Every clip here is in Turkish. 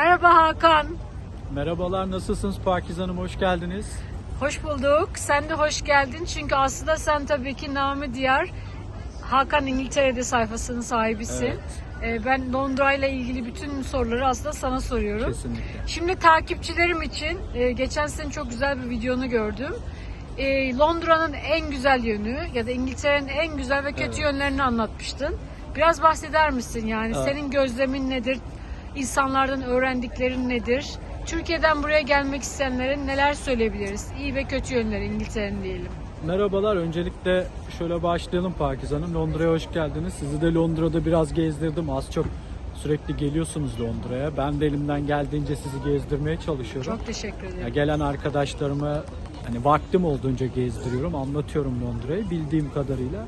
Merhaba Hakan. Merhabalar, nasılsınız Pakiz Hanım? Hoş geldiniz. Hoş bulduk. Sen de hoş geldin. Çünkü aslında sen tabii ki namı diğer Hakan İngiltere'de sayfasının sahibisin. Evet. Ee, Ben Londra ile ilgili bütün soruları aslında sana soruyorum. Kesinlikle. Şimdi takipçilerim için e, geçen sene çok güzel bir videonu gördüm. E, Londra'nın en güzel yönü ya da İngiltere'nin en güzel ve kötü Evet. yönlerini anlatmıştın. Biraz bahseder misin yani? Evet. Senin gözlemin nedir? İnsanlardan öğrendiklerin nedir? Türkiye'den buraya gelmek isteyenlere neler söyleyebiliriz? İyi ve kötü yönleri İngiltere'nin diyelim. Merhabalar, öncelikle şöyle başlayalım Pakiz Hanım. Londra'ya hoş geldiniz. Sizi de Londra'da biraz gezdirdim. Az çok sürekli geliyorsunuz Londra'ya. Ben de elimden geldiğince sizi gezdirmeye çalışıyorum. Çok teşekkür Ya ederim. gelen arkadaşlarımı hani vaktim olduğunca gezdiriyorum, anlatıyorum Londra'yı bildiğim kadarıyla.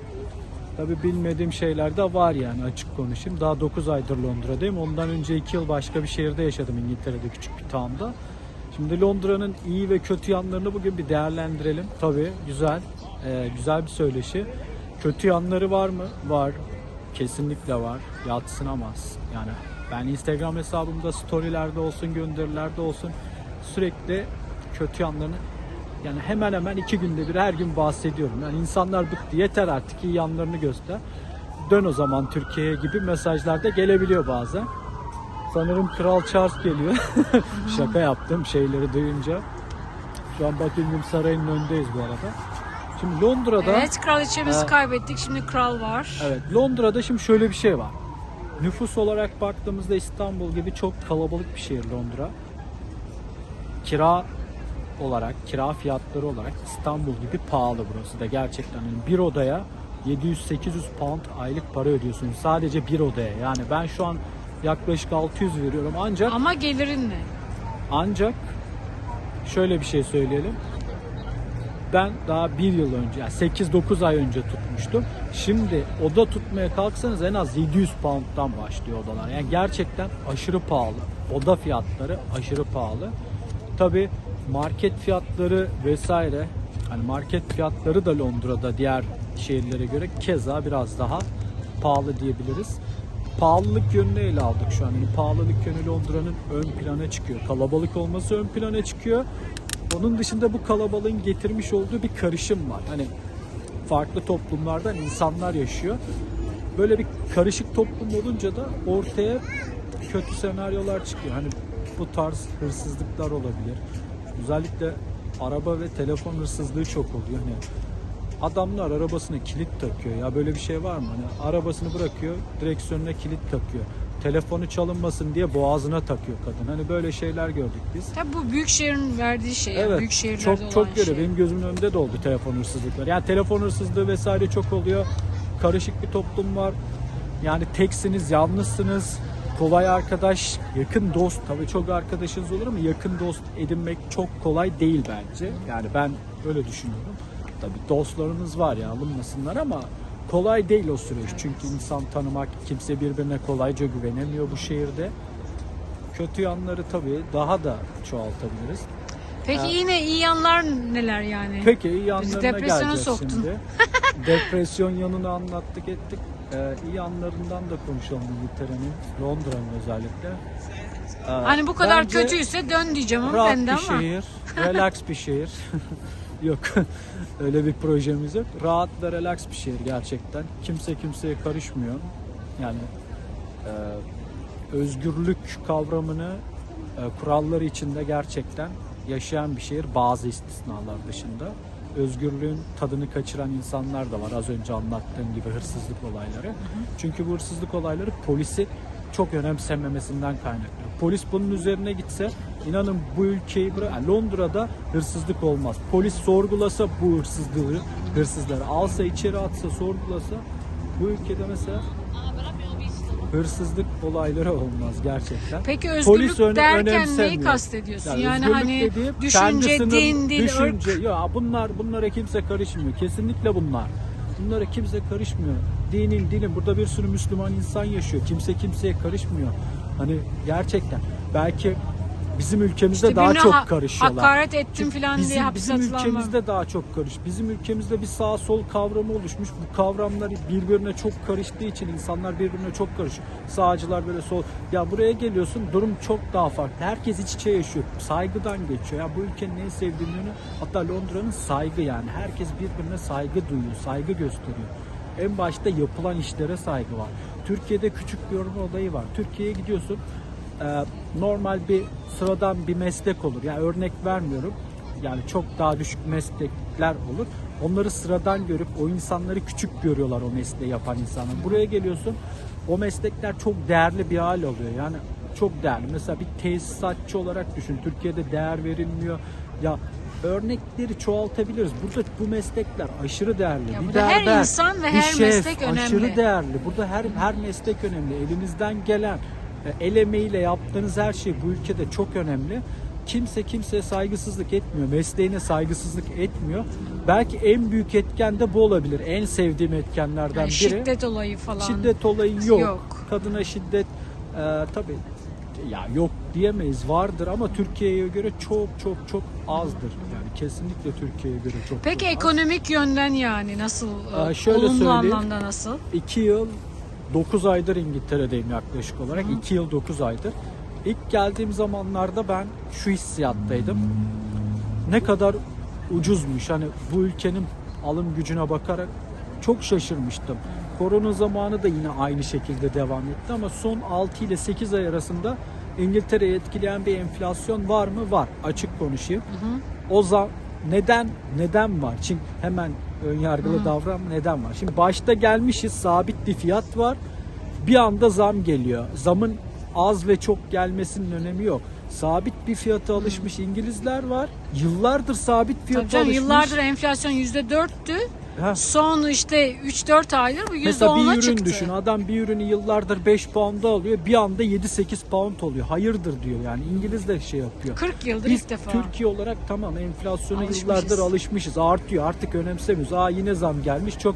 Tabii bilmediğim şeyler de var yani açık konuşayım. Daha 9 aydır Londra'dayım. Ondan önce 2 yıl başka bir şehirde yaşadım İngiltere'de küçük bir town'da. Şimdi Londra'nın iyi ve kötü yanlarını bugün bir değerlendirelim. Tabii güzel, e, güzel bir söyleşi. Kötü yanları var mı? Var. Kesinlikle var. Yatsınamaz. Yani ben Instagram hesabımda storylerde olsun, gönderilerde olsun sürekli kötü yanlarını yani hemen hemen iki günde bir her gün bahsediyorum. Yani insanlar bıktı yeter artık iyi yanlarını göster. Dön o zaman Türkiye'ye gibi mesajlar da gelebiliyor bazen. Sanırım Kral Charles geliyor. Şaka yaptım şeyleri duyunca. Şu an Buckingham Sarayı'nın önündeyiz bu arada. Şimdi Londra'da Evet, kraliçemizi Evet. kaybettik. Şimdi kral var. Evet, Londra'da şimdi şöyle bir şey var. Nüfus olarak baktığımızda İstanbul gibi çok kalabalık bir şehir Londra. Kira olarak, kira fiyatları olarak İstanbul gibi pahalı burası da gerçekten. Yani bir odaya 700-800 pound aylık para ödüyorsunuz sadece bir odaya. Yani ben şu an yaklaşık 600 veriyorum ancak Ama gelirin ne? ancak şöyle bir şey söyleyelim. Ben daha bir yıl önce, yani 8-9 ay önce tutmuştum. Şimdi oda tutmaya kalksanız en az 700 pound'dan başlıyor odalar. Yani gerçekten aşırı pahalı. Oda fiyatları aşırı pahalı. Tabi market fiyatları vesaire, hani market fiyatları da Londra'da diğer şehirlere göre keza biraz daha pahalı diyebiliriz. Pahalılık yönünü ele aldık şu an. Yani pahalılık yönü Londra'nın ön plana çıkıyor. Kalabalık olması ön plana çıkıyor. Onun dışında bu kalabalığın getirmiş olduğu bir karışım var. Hani farklı toplumlardan insanlar yaşıyor. Böyle bir karışık toplum olunca da ortaya kötü senaryolar çıkıyor. Hani bu tarz hırsızlıklar olabilir. Özellikle araba ve telefon hırsızlığı çok oluyor. Hani adamlar arabasına kilit takıyor. Ya böyle bir şey var mı? Hani arabasını bırakıyor, direksiyonuna kilit takıyor. Telefonu çalınmasın diye boğazına takıyor kadın. Hani böyle şeyler gördük biz. Tabii bu büyük şehrin verdiği şey. yani, Evet. büyük şehirlerde çok olan çok görüyor. şey. Benim gözümün önünde de oldu telefon hırsızlıkları. Yani telefon hırsızlığı vesaire çok oluyor. Karışık bir toplum var. Yani teksiniz, yalnızsınız. Kolay arkadaş, yakın dost. Tabii çok arkadaşınız olur ama yakın dost edinmek çok kolay değil bence. Yani ben öyle düşünüyorum. Tabii dostlarınız var ya alınmasınlar ama kolay değil o süreç. Çünkü insan tanımak, kimse birbirine kolayca güvenemiyor bu şehirde. Kötü yanları tabii daha da çoğaltabiliriz. Peki yine iyi yanlar neler yani? Peki iyi yanlarına depresyona geleceğiz soktun. şimdi. Depresyon yanını anlattık ettik. Ee, iyi yanlarından da konuşalım İngiltere'nin, Londra'nın özellikle. Ee, Hani bu kadar bence kötüyse dön diyeceğim ama rahat ben de bir ama. şehir, relax bir şehir. yok öyle bir projemiz yok. Rahat ve relax bir şehir gerçekten. Kimse kimseye karışmıyor. Yani e, özgürlük kavramını e, kuralları içinde gerçekten yaşayan bir şehir bazı istisnalar dışında. Özgürlüğün tadını kaçıran insanlar da var az önce anlattığım gibi hırsızlık olayları. Çünkü bu hırsızlık olayları polisi çok önemsememesinden kaynaklı. Polis bunun üzerine gitse inanın bu ülkeyi yani Londra'da hırsızlık olmaz. Polis sorgulasa bu hırsızlığı, hırsızları alsa içeri atsa sorgulasa bu ülkede mesela hırsızlık olayları olmaz gerçekten. Peki özgürlük öne- derken neyi kastediyorsun? Yani Yani, hani düşünce, din, dil, düşünce, ırk. ya bunlar bunlara kimse karışmıyor. Kesinlikle bunlar. Bunlara kimse karışmıyor. Dinin dilin burada bir sürü Müslüman insan yaşıyor. Kimse kimseye karışmıyor. Hani gerçekten belki bizim ülkemizde İşte daha çok ha- karışıyorlar. Hakaret ettim falan diye bizim, hapse bizim ülkemizde daha çok karış. Bizim ülkemizde bir sağ sol kavramı oluşmuş. Bu kavramlar birbirine çok karıştığı için insanlar birbirine çok karışıyor. Sağcılar böyle sol. Ya buraya geliyorsun durum çok daha farklı. Herkes iç içe yaşıyor. Saygıdan geçiyor. Ya bu ülkenin en sevdiğim yönü hatta Londra'nın saygı yani. Herkes birbirine saygı duyuyor, saygı gösteriyor. En başta yapılan işlere saygı var. Türkiye'de küçük bir yorma olayı var. Türkiye'ye gidiyorsun normal bir sıradan bir meslek olur. Yani örnek vermiyorum. Yani çok daha düşük meslekler olur. Onları sıradan görüp o insanları küçük görüyorlar o mesleği yapan insanlar. Buraya geliyorsun o meslekler çok değerli bir hal alıyor. Yani çok değerli. Mesela bir tesisatçı olarak düşün. Türkiye'de değer verilmiyor. Ya örnekleri çoğaltabiliriz. Burada bu meslekler aşırı değerli. Ya bir her insan ve her şef meslek aşırı önemli. değerli. Burada her her meslek önemli. Elinizden gelen e, el emeğiyle yaptığınız her şey bu ülkede çok önemli. Kimse kimseye saygısızlık etmiyor. Mesleğine saygısızlık etmiyor. Belki en büyük etken de bu olabilir. En sevdiğim etkenlerden Yani biri. şiddet olayı falan. Şiddet olayı yok. Yok. Kadına şiddet e, tabii ya yok diyemeyiz vardır ama Türkiye'ye göre çok çok çok azdır. Yani kesinlikle Türkiye'ye göre çok Peki çok az. ekonomik yönden yani nasıl? Aa, e, şöyle olumlu söyleyeyim. anlamda nasıl? 2 yıl 9 aydır İngiltere'deyim yaklaşık olarak. 2 yıl 9 aydır. İlk geldiğim zamanlarda ben şu hissiyattaydım. Ne kadar ucuzmuş. Hani bu ülkenin alım gücüne bakarak çok şaşırmıştım. Korona zamanı da yine aynı şekilde devam etti ama son 6 ile 8 ay arasında İngiltere'yi etkileyen bir enflasyon var mı? Var. Açık konuşayım. O zam neden neden var? Çünkü hemen ön yargılı davranma neden var? Şimdi başta gelmişiz sabit bir fiyat var. Bir anda zam geliyor. Zamın az ve çok gelmesinin önemi yok. Sabit bir fiyata alışmış İngilizler var. Yıllardır sabit fiyata Tabii canım, alışmış. yıllardır enflasyon %4'tü. Son işte 3-4 aydır bu Mesela bir %10'a ürün çıktı. düşün. Adam bir ürünü yıllardır 5 pound'a alıyor. Bir anda 7-8 pound oluyor. Hayırdır diyor yani. İngiliz de şey yapıyor. 40 yıldır Biz ilk defa. Türkiye olarak tamam enflasyona Alışmışız. yıllardır alışmışız. Artıyor. Artık önemsemiyoruz. Aa yine zam gelmiş. Çok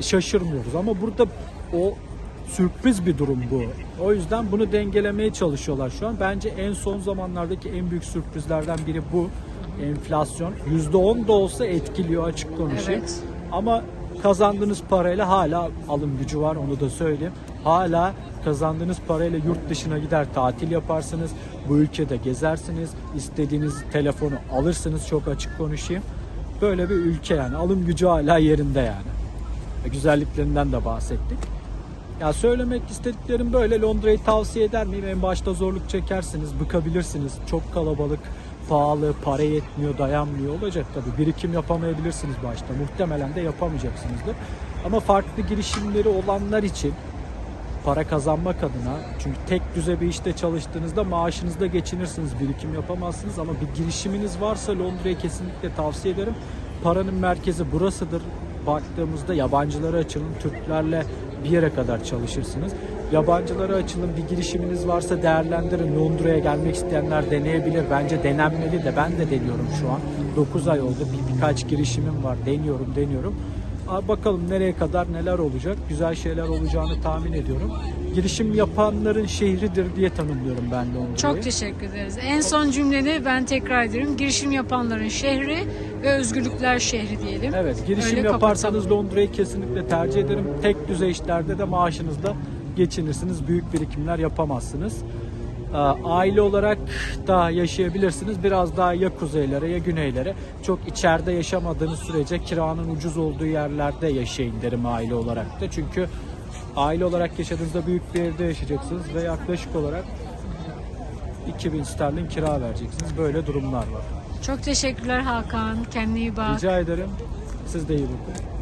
şaşırmıyoruz. Ama burada o sürpriz bir durum bu. O yüzden bunu dengelemeye çalışıyorlar şu an. Bence en son zamanlardaki en büyük sürprizlerden biri bu. Enflasyon. %10 da olsa etkiliyor açık konuşayım. Evet. Ama kazandığınız parayla hala alım gücü var onu da söyleyeyim. Hala kazandığınız parayla yurt dışına gider tatil yaparsınız. Bu ülkede gezersiniz. istediğiniz telefonu alırsınız çok açık konuşayım. Böyle bir ülke yani alım gücü hala yerinde yani. Güzelliklerinden de bahsettik. Ya söylemek istediklerim böyle. Londra'yı tavsiye eder miyim? En başta zorluk çekersiniz, bıkabilirsiniz. Çok kalabalık, pahalı, para yetmiyor, dayanmıyor olacak tabii. Birikim yapamayabilirsiniz başta. Muhtemelen de yapamayacaksınızdır. Ama farklı girişimleri olanlar için para kazanmak adına çünkü tek düze bir işte çalıştığınızda maaşınızda geçinirsiniz, birikim yapamazsınız ama bir girişiminiz varsa Londra'yı kesinlikle tavsiye ederim. Paranın merkezi burasıdır. Baktığımızda yabancılara açılın, Türklerle bir yere kadar çalışırsınız. Yabancılara açılın, bir girişiminiz varsa değerlendirin. Londra'ya gelmek isteyenler deneyebilir. Bence denenmeli de ben de deniyorum şu an. 9 ay oldu. Bir, birkaç girişimim var. Deniyorum, deniyorum. Bakalım nereye kadar neler olacak. Güzel şeyler olacağını tahmin ediyorum. Girişim yapanların şehridir diye tanımlıyorum ben Londra'yı. Çok teşekkür ederiz. En son cümleni ben tekrar ederim. Girişim yapanların şehri ve özgürlükler şehri diyelim. Evet, girişim Öyle yaparsanız. Londra'yı kesinlikle tercih ederim. Tek düzey işlerde de maaşınızda geçinirsiniz. Büyük birikimler yapamazsınız. Ee, Aile olarak da yaşayabilirsiniz. Biraz daha ya kuzeylere ya güneylere. Çok içeride yaşamadığınız sürece kiranın ucuz olduğu yerlerde yaşayın derim aile olarak da. Çünkü aile olarak yaşadığınızda büyük bir evde yaşayacaksınız ve yaklaşık olarak 2000 sterlin kira vereceksiniz. Böyle durumlar var. Çok teşekkürler Hakan. Kendine iyi bak. Rica ederim. Siz de iyi bakın.